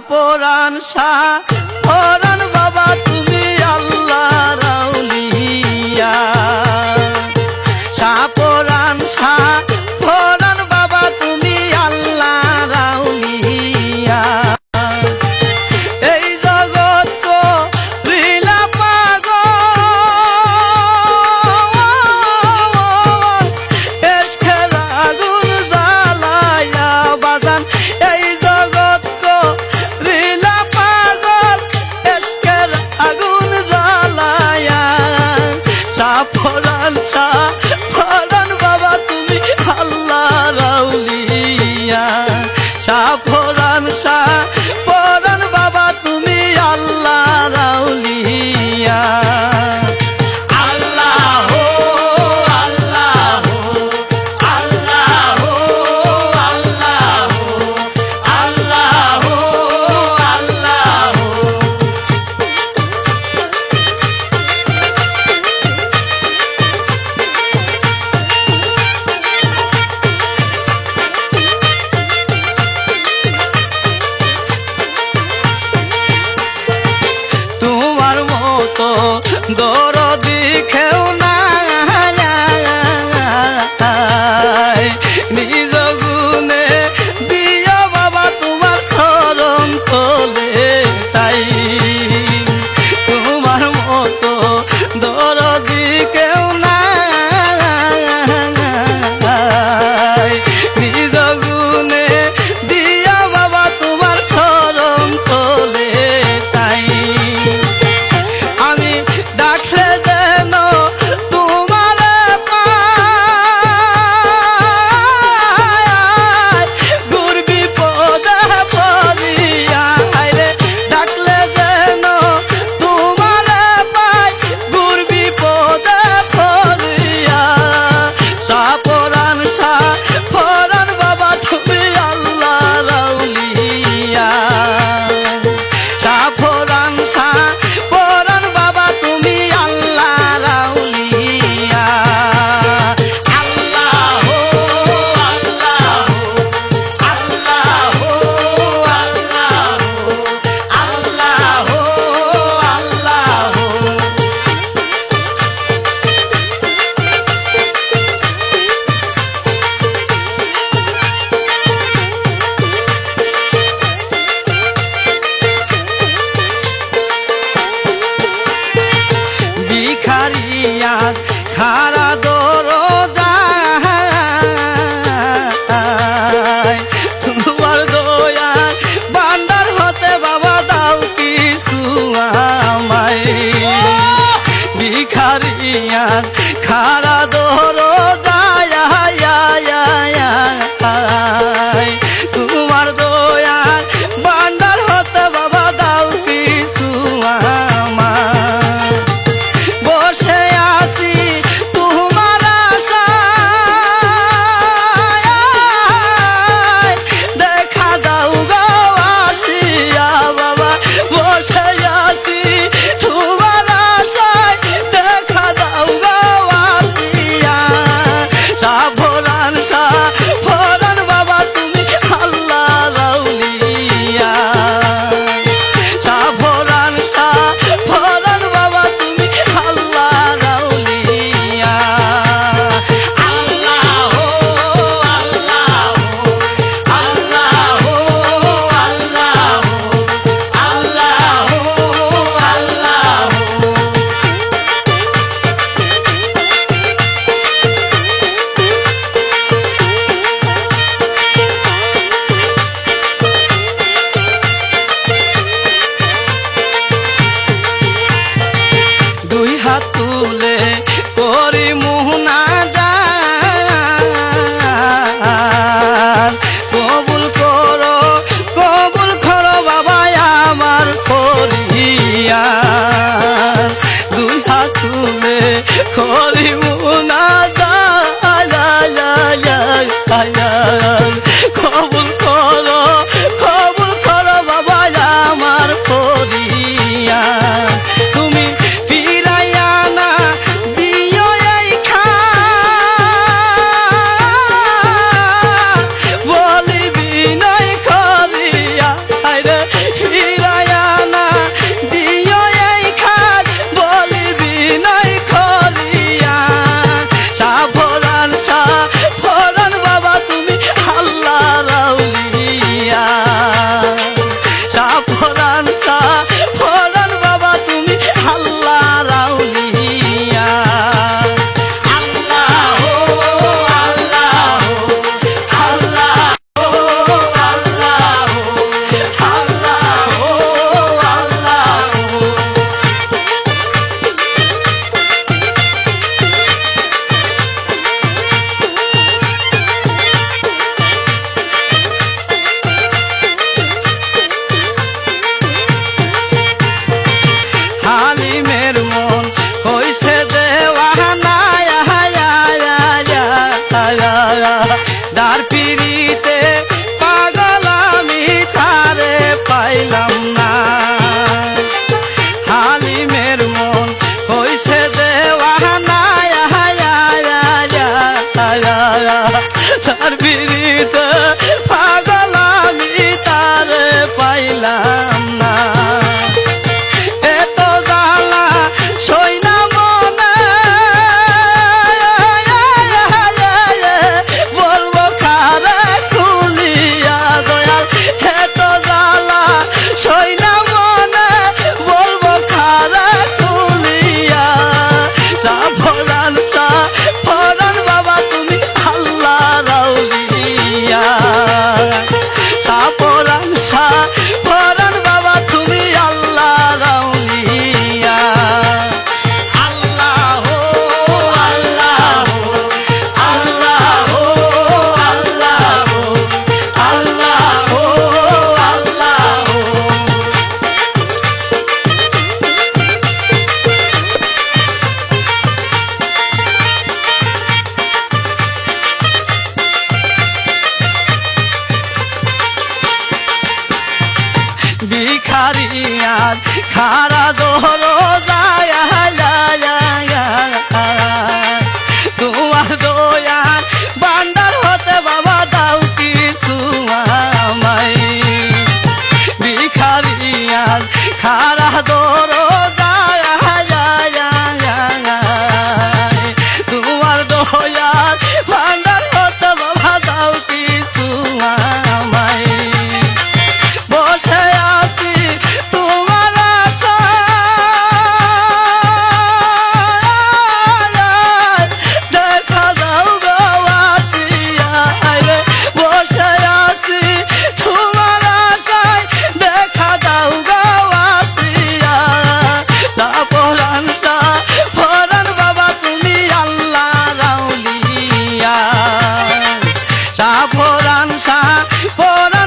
পরাণ শাহ মতো দরদি हरिया खारा दोरो তুলে করি মুহনা যা কবুল করো কবুল করো বাবা আমার করিয়া দুই হাত তুলে করি মুহনা খারা দোহরো যায় সা পরাণ সা